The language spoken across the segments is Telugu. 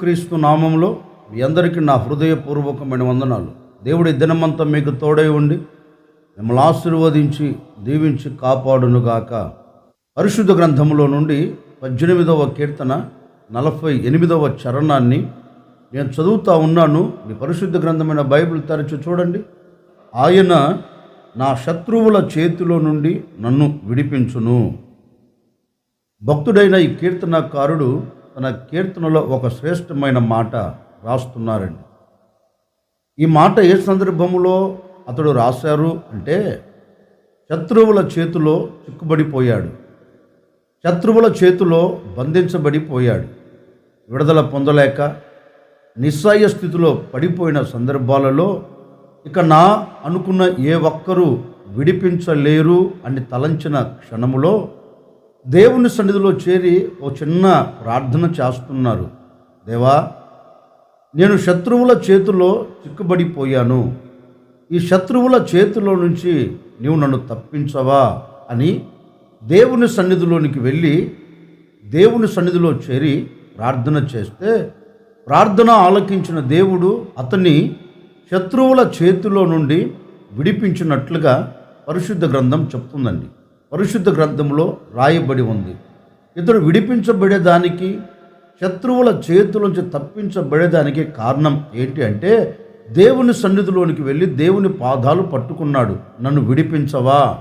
యేసుక్రీస్తు నామంలో మీ అందరికీ నా హృదయపూర్వకమైన వందనాలు. దేవుడి దినమంతా మీకు తోడై ఉండి మిమ్మల్ని ఆశీర్వదించి దీవించి కాపాడునుగాక. పరిశుద్ధ గ్రంథంలో నుండి పద్దెనిమిదవ కీర్తన నలభై ఎనిమిదవ చరణాన్ని నేను చదువుతా ఉన్నాను. మీ పరిశుద్ధ గ్రంథమైన బైబిల్ తరచు చూడండి. ఆయన నా శత్రువుల చేతిలో నుండి నన్ను విడిపించును. భక్తుడైన ఈ కీర్తనకారుడు తన కీర్తనలో ఒక శ్రేష్టమైన మాట రాస్తున్నారండి. ఈ మాట ఏ సందర్భంలో అతడు రాశారు అంటే శత్రువుల చేతిలో చిక్కుబడిపోయాడు. శత్రువుల చేతిలో బంధించబడిపోయాడు. విడుదల పొందలేక నిస్సాయ స్థితిలో పడిపోయిన సందర్భాలలో ఇక నా అనుకున్న ఏ ఒక్కరూ విడిపించలేరు అని తలంచిన క్షణములో దేవుని సన్నిధిలో చేరి ఓ చిన్న ప్రార్థన చేస్తున్నారు. దేవా నేను శత్రువుల చేతిలో చిక్కుబడిపోయాను. ఈ శత్రువుల చేతిలో నుంచి నీవు నన్ను తప్పించవా అని దేవుని సన్నిధిలోనికి వెళ్ళి దేవుని సన్నిధిలో చేరి ప్రార్థన చేస్తే ప్రార్థన ఆలకించిన దేవుడు అతన్ని శత్రువుల చేతిలో నుండి విడిపించినట్లుగా పరిశుద్ధ గ్రంథం చెప్తుందండి. పరిశుద్ధ గ్రంథంలో రాయబడి ఉంది. ఇతడు విడిపించబడేదానికి శత్రువుల చేతుల నుంచి తప్పించబడేదానికి కారణం ఏంటి అంటే దేవుని సన్నిధిలోనికి వెళ్ళి దేవుని పాదాలు పట్టుకున్నాడు. నన్ను విడిపించవా?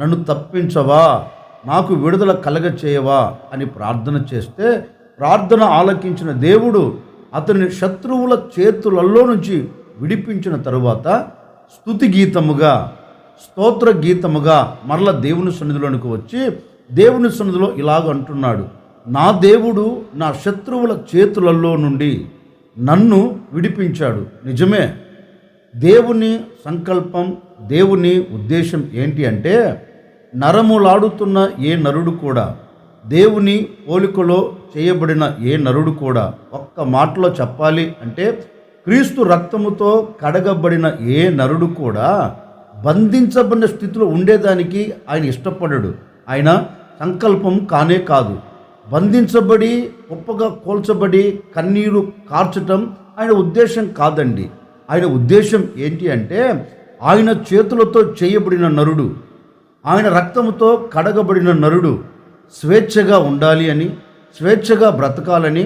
నన్ను తప్పించవా? నాకు విడుదల కలగ చేయవా అని ప్రార్థన చేస్తే ప్రార్థన ఆలకించిన దేవుడు అతని శత్రువుల చేతులలో నుంచి విడిపించిన తరువాత స్తుతి గీతముగా స్తోత్ర గీతముగా మరల దేవుని సన్నిధిలోనికి వచ్చి దేవుని సన్నిధిలో ఇలాగ అంటున్నాడు. నా దేవుడు నా శత్రువుల చేతులలో నుండి నన్ను విడిపించాడు. నిజమే. దేవుని సంకల్పం దేవుని ఉద్దేశం ఏంటి అంటే నరములాడుతున్న ఏ నరుడు కూడా దేవుని పోలికలో చేయబడిన ఏ నరుడు కూడా ఒక్క మాటలో చెప్పాలి అంటే క్రీస్తు రక్తముతో కడగబడిన ఏ నరుడు కూడా బంధించబడిన స్థితిలో ఉండేదానికి ఆయన ఇష్టపడడు. ఆయన సంకల్పం కానే కాదు. బంధించబడి గొప్పగా కోల్చబడి కన్నీరు కార్చటం ఆయన ఉద్దేశం కాదండి. ఆయన ఉద్దేశం ఏంటి అంటే ఆయన చేతులతో చేయబడిన నరుడు ఆయన రక్తముతో కడగబడిన నరుడు స్వేచ్ఛగా ఉండాలి అని స్వేచ్ఛగా బ్రతకాలని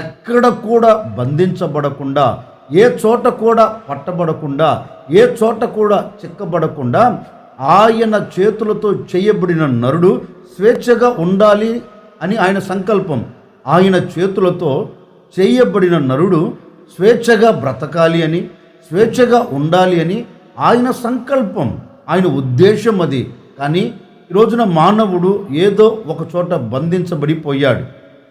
ఎక్కడ కూడా బంధించబడకుండా ఏ చోట కూడా పట్టబడకుండా ఏ చోట కూడా చిక్కబడకుండా ఆయన చేతులతో చేయబడిన నరుడు స్వేచ్ఛగా ఉండాలి అని ఆయన సంకల్పం. ఆయన చేతులతో చేయబడిన నరుడు స్వేచ్ఛగా బ్రతకాలి అని స్వేచ్ఛగా ఉండాలి అని ఆయన సంకల్పం ఆయన ఉద్దేశం అది. కానీ ఈ రోజున మానవుడు ఏదో ఒక చోట బంధించబడిపోయాడు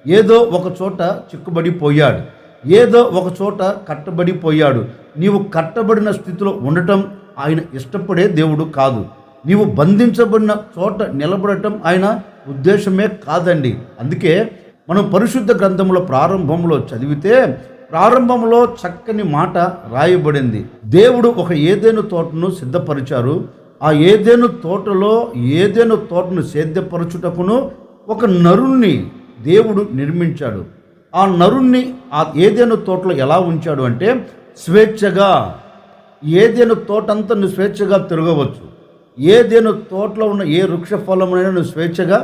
ఏదో ఒక చోట చిక్కుబడిపోయాడు. ఏదో ఒక చోట కట్టబడిపోయాడు. నీవు కట్టబడిన స్థితిలో ఉండటం ఆయన ఇష్టపడే దేవుడు కాదు. నీవు బంధించబడిన చోట నిలబడటం ఆయన ఉద్దేశమే కాదండి. అందుకే మనం పరిశుద్ధ గ్రంథంలో ప్రారంభంలో చదివితే ప్రారంభంలో చక్కని మాట రాయబడింది. దేవుడు ఒక ఏదేను తోటను సిద్ధపరిచారు. ఆ ఏదేను తోటలో ఏదేను తోటను సేద్యపరచుటకును ఒక నరుణ్ణి దేవుడు నిర్మించాడు. ఆ నరుణ్ణి ఆ ఏదేను తోటలో ఎలా ఉంచాడు అంటే స్వేచ్ఛగా ఏదేను తోటంతా నువ్వు స్వేచ్ఛగా తిరగవచ్చు. ఏదేను తోటలో ఉన్న ఏ వృక్ష ఫలమునైనా నువ్వు స్వేచ్ఛగా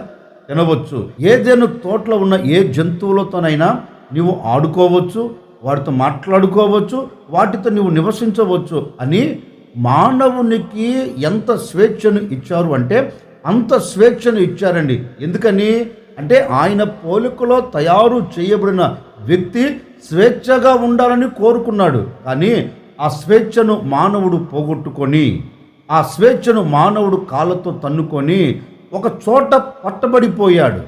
తినవచ్చు. ఏదేను తోటలో ఉన్న ఏ జంతువులతోనైనా నువ్వు ఆడుకోవచ్చు వాటితో మాట్లాడుకోవచ్చు వాటితో నువ్వు నివసించవచ్చు అని మానవునికి ఎంత స్వేచ్ఛను ఇచ్చారు అంటే అంత స్వేచ్ఛను ఇచ్చారండి. ఎందుకని? అంటే ఆయన పోలికలో తయారు చేయబడిన వ్యక్తి స్వేచ్ఛగా ఉండాలని కోరుకున్నాడు. కానీ ఆ స్వేచ్ఛను మానవుడు పోగొట్టుకొని ఆ స్వేచ్ఛను మానవుడు కాళ్ళతో తన్నుకొని ఒక చోట పట్టబడిపోయాడు.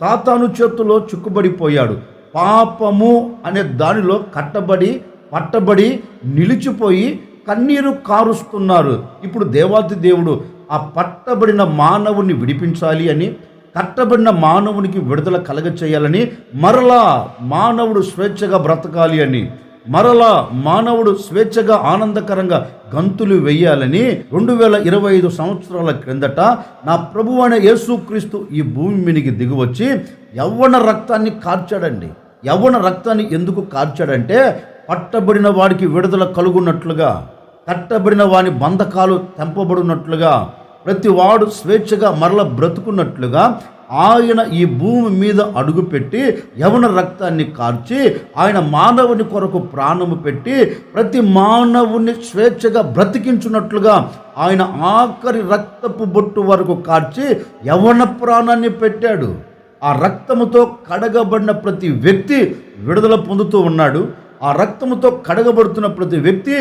సాతాను చేతుల్లో చిక్కుబడిపోయాడు. పాపము అనే దానిలో కట్టబడి పట్టబడి నిలిచిపోయి కన్నీరు కారుస్తున్నారు. ఇప్పుడు దేవాది దేవుడు ఆ పట్టబడిన మానవుని విడిపించాలి అని కట్టబడిన మానవునికి విడుదల కలగ చేయాలని మరలా మానవుడు స్వేచ్ఛగా బ్రతకాలి అని మరలా మానవుడు స్వేచ్ఛగా ఆనందకరంగా గంతులు వెయ్యాలని రెండు వేల ఇరవై ఐదు సంవత్సరాల క్రిందట నా ప్రభు అయిన యేసుక్రీస్తు ఈ భూమి మీనికి దిగువచ్చి యవ్వన రక్తాన్ని కార్చాడండి. యవ్వన రక్తాన్ని ఎందుకు కార్చాడంటే పట్టబడిన వాడికి విడుదల కలుగున్నట్లుగా కట్టబడిన వాని బంధకాలు తెంపబడినట్లుగా ప్రతి వాడు స్వేచ్ఛగా మరల బ్రతుకున్నట్లుగా ఆయన ఈ భూమి మీద అడుగుపెట్టి యవన రక్తాన్ని కార్చి ఆయన మానవుని కొరకు ప్రాణము పెట్టి ప్రతి మానవుని స్వేచ్ఛగా బ్రతికించున్నట్లుగా ఆయన ఆఖరి రక్తపు బొట్టు వరకు కార్చి యవన ప్రాణాన్ని పెట్టాడు. ఆ రక్తముతో కడగబడిన ప్రతి వ్యక్తి విడుదల పొందుతూ ఉన్నాడు. ఆ రక్తముతో కడగబడుతున్న ప్రతి వ్యక్తి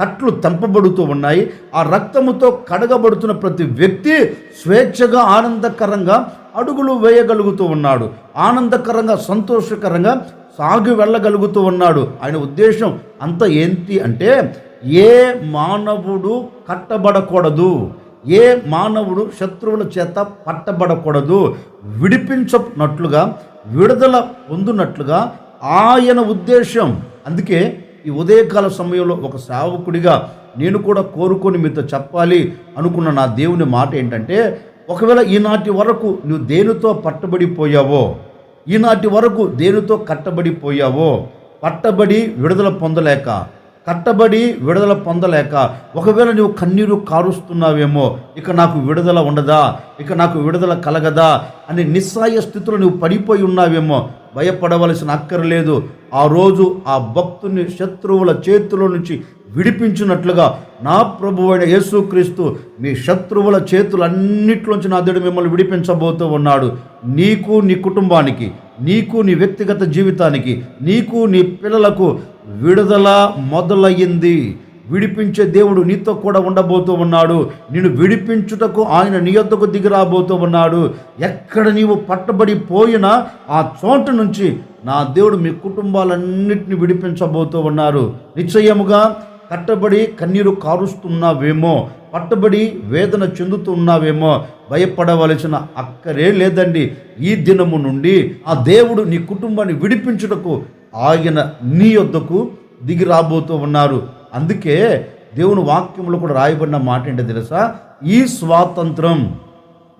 కట్లు తంపబడుతూ ఉన్నాయి. ఆ రక్తముతో కడగబడుతున్న ప్రతి వ్యక్తి స్వేచ్ఛగా ఆనందకరంగా అడుగులు వేయగలుగుతూ ఉన్నాడు. ఆనందకరంగా సంతోషకరంగా సాగి వెళ్ళగలుగుతూ ఉన్నాడు. ఆయన ఉద్దేశం అంత ఏంటి అంటే ఏ మానవుడు కట్టబడకూడదు. ఏ మానవుడు శత్రువుల చేత పట్టబడకూడదు. విడిపించనట్లుగా విడుదల పొందునట్లుగా ఆయన ఉద్దేశం. అందుకే ఈ ఉదయకాల సమయంలో ఒక సేవకుడిగా నేను కూడా కోరుకొని మీతో చెప్పాలి అనుకున్న నా దేవుని మాట ఏంటంటే ఒకవేళ ఈనాటి వరకు నువ్వు దేనితో పట్టబడిపోయావో ఈనాటి వరకు దేనితో కట్టబడిపోయావో పట్టబడి విడుదల పొందలేక కట్టబడి విడుదల పొందలేక ఒకవేళ నువ్వు కన్నీరు కారుస్తున్నావేమో ఇక నాకు విడుదల ఉండదా ఇక నాకు విడుదల కలగదా అనే నిస్సాయ స్థితిలో నువ్వు పడిపోయి ఉన్నావేమో భయపడవలసిన అక్కర్లేదు. ఆ రోజు ఆ భక్తుని శత్రువుల చేతిలో నుంచి విడిపించినట్లుగా నా ప్రభు అయిన యేసుక్రీస్తు మీ శత్రువుల చేతులన్నిట్లోంచి నా దేవుడు మిమ్మల్ని విడిపించబోతూ ఉన్నాడు. నీకు నీ కుటుంబానికి నీకు నీ వ్యక్తిగత జీవితానికి నీకు నీ పిల్లలకు విడుదల మొదలయ్యింది. విడిపించే దేవుడు నీతో కూడా ఉండబోతూ ఉన్నాడు. నిన్ను విడిపించుటకు ఆయన నీ యొద్దకు దిగిరాబోతూ ఉన్నాడు. ఎక్కడ నీవు పట్టబడి పోయినా ఆ చోటు నుంచి నా దేవుడు మీ కుటుంబాలన్నింటినీ విడిపించబోతూ ఉన్నారు. నిశ్చయముగా కట్టబడి కన్నీరు కారుస్తున్నావేమో పట్టబడి వేదన చెందుతున్నావేమో భయపడవలసిన అక్కరే లేదండి. ఈ దినము నుండి ఆ దేవుడు నీ కుటుంబాన్ని విడిపించుటకు ఆయన నీ యొద్దకు దిగి రాబోతూ ఉన్నారు. అందుకే దేవుని వాక్యంలో కూడా రాయబడిన మాట ఏంటో తెలుసా? ఈ స్వాతంత్రం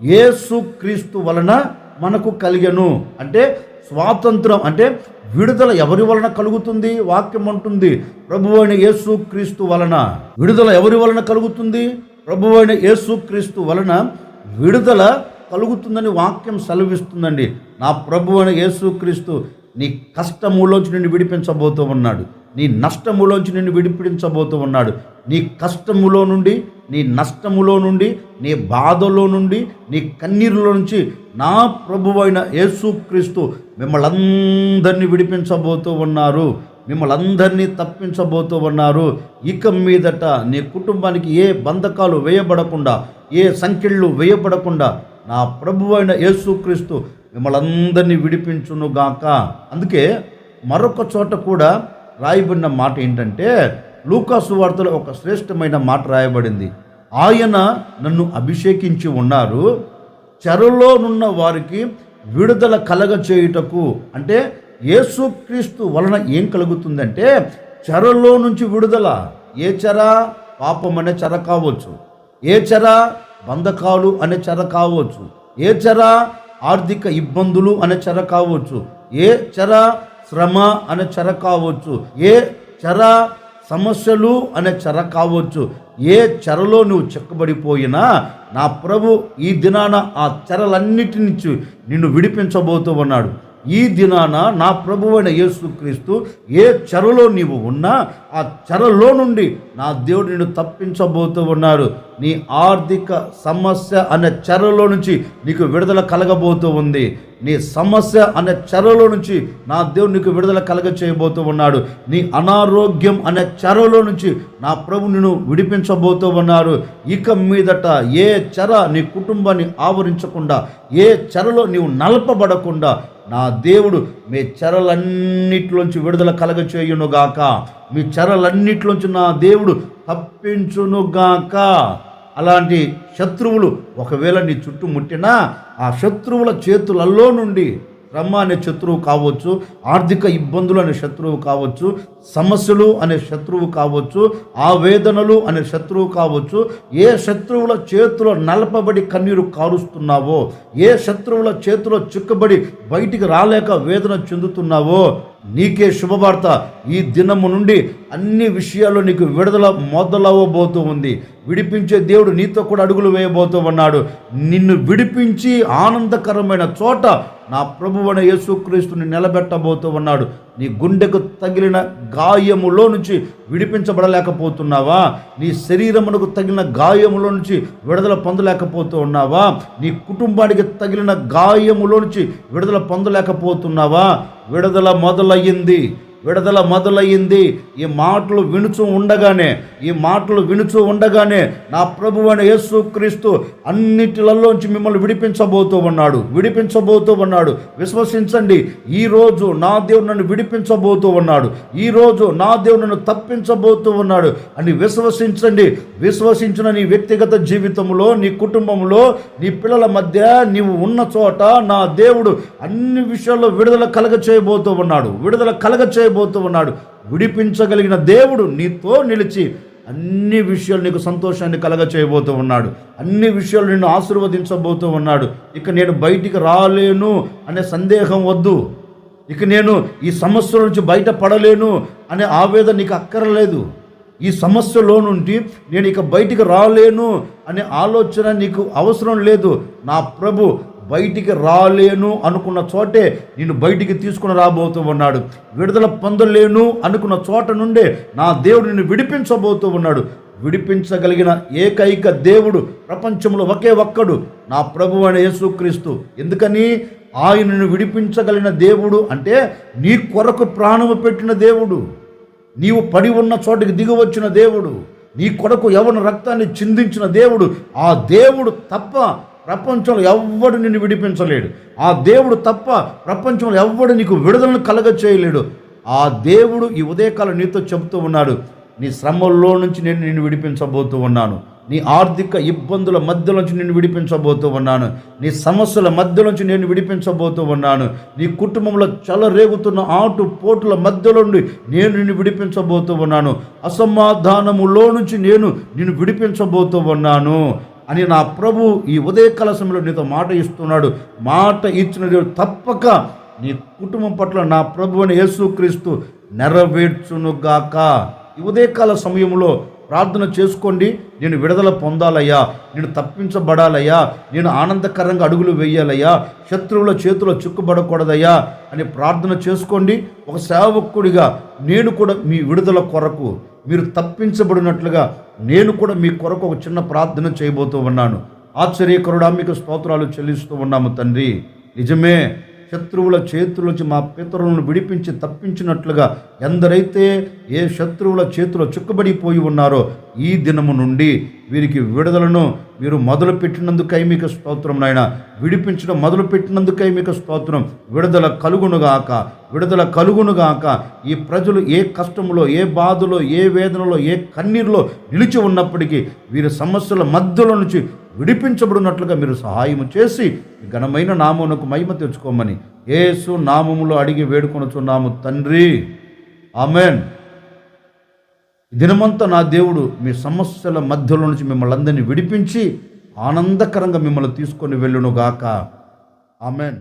ఏసుక్రీస్తు వలన మనకు కలిగను. అంటే స్వాతంత్రం అంటే విడుదల ఎవరి వలన కలుగుతుంది? వాక్యం అంటుంది. ప్రభు అయిన యేసుక్రీస్తు వలన. విడుదల ఎవరి వలన కలుగుతుంది? ప్రభు అయిన యేసుక్రీస్తు వలన విడుదల కలుగుతుందని వాక్యం సెలవిస్తుందండి. నా ప్రభు అయిన యేసుక్రీస్తు నీ కష్టములోంచి నిన్ను విడిపించబోతూ ఉన్నాడు. నీ నష్టములోంచి నిన్ను విడిపించబోతూ ఉన్నాడు. నీ కష్టములో నుండి నీ నష్టములో నుండి నీ బాధలో నుండి నీ కన్నీరులో నుంచి నా ప్రభువైన యేసుక్రీస్తు మిమ్మల్ని అందరినీ విడిపించబోతూ ఉన్నారు. మిమ్మల్ని అందరినీ తప్పించబోతూ ఉన్నారు. ఇక మీదట నీ కుటుంబానికి ఏ బంధకాలు వేయబడకుండా ఏ సంఖ్యలు వేయబడకుండా నా ప్రభువైన యేసుక్రీస్తు మిమ్మల్ని అందరినీ విడిపించునుగాక. అందుకే మరొక చోట కూడా రాయబడిన మాట ఏంటంటే లూకాసు వార్తలో ఒక శ్రేష్టమైన మాట రాయబడింది. ఆయన నన్ను అభిషేకించి ఉన్నారు చెరలోనున్న వారికి విడుదల కలగ చేయుటకు. అంటే యేసుక్రీస్తు వలన ఏం కలుగుతుందంటే చెరలో నుంచి విడుదల. ఏ చెర? పాపం అనే చెర కావచ్చు. ఏ చెర? బంధకాలు అనే చెర కావచ్చు. ఏ చెర? ఆర్థిక ఇబ్బందులు అనే చెర కావచ్చు. ఏ చెర? శ్రమ అనే చెర కావచ్చు. ఏ చెర సమస్యలు అనే చెర కావచ్చు. ఏ చెరలో నువ్వు చెక్కబడిపోయినా నా ప్రభు ఈ దినాన ఆ చెరలన్నిటి నుంచి నిన్ను విడిపించబోతూ ఉన్నాడు. ఈ దినాన నా ప్రభువైన యేసుక్రీస్తు ఏ చెరలో నీవు ఉన్నా ఆ చెరలో నుండి నా దేవుడు నిన్ను తప్పించబోతూ ఉన్నారు నీ ఆర్థిక సమస్య అనే చెరలో నుంచి నీకు విడుదల కలగబోతూ ఉంది. నీ సమస్య అనే చెరలో నుంచి నా దేవుడు నీకు విడుదల కలగ చేయబోతూ ఉన్నాడు. నీ అనారోగ్యం అనే చెరలో నుంచి నా ప్రభు నిన్ను విడిపించబోతూ ఉన్నారు. ఇక మీదట ఏ చెర నీ కుటుంబాన్ని ఆవరించకుండా ఏ చెరలో నీవు నలపబడకుండా నా దేవుడు మీ చెరలన్నిటిలోంచి విడుదల కలగ చేయునుగాక మీ చెరలన్నిటిలోంచి నా దేవుడు తప్పించునుగాక. అలాంటి శత్రువులు ఒకవేళ నీ చుట్టుముట్టినా ఆ శత్రువుల చేతులలో నుండి శ్రమ అనే శత్రువు కావచ్చు ఆర్థిక ఇబ్బందులు అనే శత్రువు కావచ్చు సమస్యలు అనే శత్రువు కావచ్చు ఆవేదనలు అనే శత్రువు కావచ్చు ఏ శత్రువుల చేతిలో నలపబడి కన్నీరు కారుస్తున్నావో ఏ శత్రువుల చేతిలో చిక్కబడి బయటికి రాలేక వేదన చెందుతున్నావో నీకే శుభవార్త. ఈ దినము నుండి అన్ని విషయాల్లో నీకు విడుదల మొదలవ్వబోతూ ఉంది. విడిపించే దేవుడు నీతో కూడా అడుగులు వేయబోతూ ఉన్నాడు. నిన్ను విడిపించి ఆనందకరమైన చోట నా ప్రభువైన యేసుక్రీస్తుని నిలబెట్టబోతూ ఉన్నాడు. నీ గుండెకు తగిలిన గాయములో నుంచి విడిపించబడలేకపోతున్నావా? నీ శరీరమునకు తగిలిన గాయములో నుంచి విడుదల పొందలేకపోతూ ఉన్నావా? నీ కుటుంబానికి తగిలిన గాయములో నుంచి విడుదల పొందలేకపోతున్నావా? విడుదల మొదలయ్యింది. విడుదల మొదలయ్యింది. ఈ మాటలు వినుచు ఉండగానే ఈ మాటలు వినుచు ఉండగానే నా ప్రభు అయిన యేసుక్రీస్తు అన్నిటిలలోంచి మిమ్మల్ని విడిపించబోతూ ఉన్నాడు. విడిపించబోతూ ఉన్నాడు. విశ్వసించండి. ఈరోజు నా దేవుడు నన్ను విడిపించబోతూ ఉన్నాడు. ఈరోజు నా దేవుడు నన్ను తప్పించబోతూ ఉన్నాడు అని విశ్వసించండి. విశ్వసించిన నీ వ్యక్తిగత జీవితంలో నీ కుటుంబంలో నీ పిల్లల మధ్య నీవు ఉన్న చోట నా దేవుడు అన్ని విషయాల్లో విడుదల కలగ చేయబోతూ ఉన్నాడు. విడుదల కలగ చేయబోతూ ఉన్నాడు. విడిపించగలిగిన దేవుడు నీతో నిలిచి అన్ని విషయాలు నీకు సంతోషాన్ని కలగ చేయబోతూ ఉన్నాడు. అన్ని విషయాలు నిన్ను ఆశీర్వదించబోతూ ఉన్నాడు. ఇక నేను బయటికి రాలేను అనే సందేహం వద్దు. ఇక నేను ఈ సమస్యల నుంచి బయటపడలేను అనే ఆవేదన నీకు అక్కరలేదు. ఈ సమస్యలో నుండి నేను ఇక బయటికి రాలేను అనే ఆలోచన నీకు అవసరం లేదు. నా ప్రభు బయటికి రాలేను అనుకున్న చోటే నేను బయటికి తీసుకుని రాబోతూ ఉన్నాడు విడుదల పొందలేను అనుకున్న చోట నుండే నా దేవుడు నిన్ను విడిపించబోతూ ఉన్నాడు విడిపించగలిగిన ఏకైక దేవుడు ప్రపంచంలో ఒకే ఒక్కడు నా ప్రభు అనే యేసుక్రీస్తు. ఎందుకని? ఆయనను విడిపించగలిగిన దేవుడు అంటే నీ కొరకు ప్రాణము పెట్టిన దేవుడు. నీవు పడి ఉన్న చోటికి దిగవచ్చిన దేవుడు. నీ కొరకు ఎవరిన రక్తాన్ని చిందించిన దేవుడు. ఆ దేవుడు తప్ప ప్రపంచంలో ఎవ్వడు నిన్ను విడిపించలేడు. ఆ దేవుడు తప్ప ప్రపంచంలో ఎవ్వడు నీకు విడుదలను కలగ చేయలేడు ఆ దేవుడు ఈ ఉదయకాలం నీతో చెబుతూ ఉన్నాడు నీ శ్రమల్లో నుంచి నేను నిన్ను విడిపించబోతూ ఉన్నాను. నీ ఆర్థిక ఇబ్బందుల మధ్యలోంచి నేను విడిపించబోతూ ఉన్నాను. నీ సమస్యల మధ్యలోంచి నేను విడిపించబోతూ ఉన్నాను. నీ కుటుంబంలో చలరేగుతున్న ఆటు పోటుల మధ్యలో నుండి నేను నిన్ను విడిపించబోతూ ఉన్నాను. అసమాధానములో నుంచి నేను నిన్ను విడిపించబోతూ ఉన్నాను. అని నా ప్రభు ఈ ఉదయకాల సమయంలో నీతో మాట ఇస్తున్నాడు. మాట ఇచ్చిన దేవుడు తప్పక నీ కుటుంబం పట్ల నా ప్రభు అని యేసుక్రీస్తు నెరవేర్చునుగాక. ఈ ఉదయకాల సమయంలో ప్రార్థన చేసుకోండి. నేను విడుదల పొందాలయ్యా. నేను తప్పించబడాలయ్యా. నేను ఆనందకరంగా అడుగులు వేయాలయ్యా. శత్రువుల చేతిలో చిక్కుబడకూడదయ్యా అని ప్రార్థన చేసుకోండి. ఒక సేవకుడిగా నేను కూడా మీ విడుదల కొరకు మీరు తప్పించబడినట్లుగా నేను కూడా మీ కొరకు ఒక చిన్న ప్రార్థన చేయబోతూ ఉన్నాను. ఆశ్చర్యకరుడా మీకు స్తోత్రాలు చెల్లిస్తూ ఉన్నాము తండ్రి. నిజమే శత్రువుల చేతుల నుంచి మా పితరులను విడిపించి తప్పించినట్లుగా ఎందరైతే ఏ శత్రువుల చేతిలో చిక్కుబడిపోయి ఉన్నారో ఈ దినము నుండి వీరికి విడుదలను మీరు మొదలు పెట్టినందుకై మీకు స్తోత్రం నాయన. విడిపించడం మొదలు పెట్టినందుకై మీకు స్తోత్రం. విడుదల కలుగునుగాక. విడుదల కలుగునుగాక. ఈ ప్రజలు ఏ కష్టంలో ఏ బాధలో ఏ వేదనలో ఏ కన్నీరులో నిలిచి ఉన్నప్పటికీ వీరి సమస్యల మధ్యలో నుంచి విడిపించబడినట్లుగా మీరు సహాయం చేసి ఘనమైన నామమునకు మహిమ తెచ్చుకోమని ఏసు నామములో అడిగి వేడుకొనుచున్నాము తండ్రి. ఆమెన్. దినమంతా నా దేవుడు మీ సమస్యల మధ్యలో నుంచి మిమ్మల్ని అందరినీ విడిపించి ఆనందకరంగా మిమ్మల్ని తీసుకొని వెళ్ళునుగాక ఆమెన్.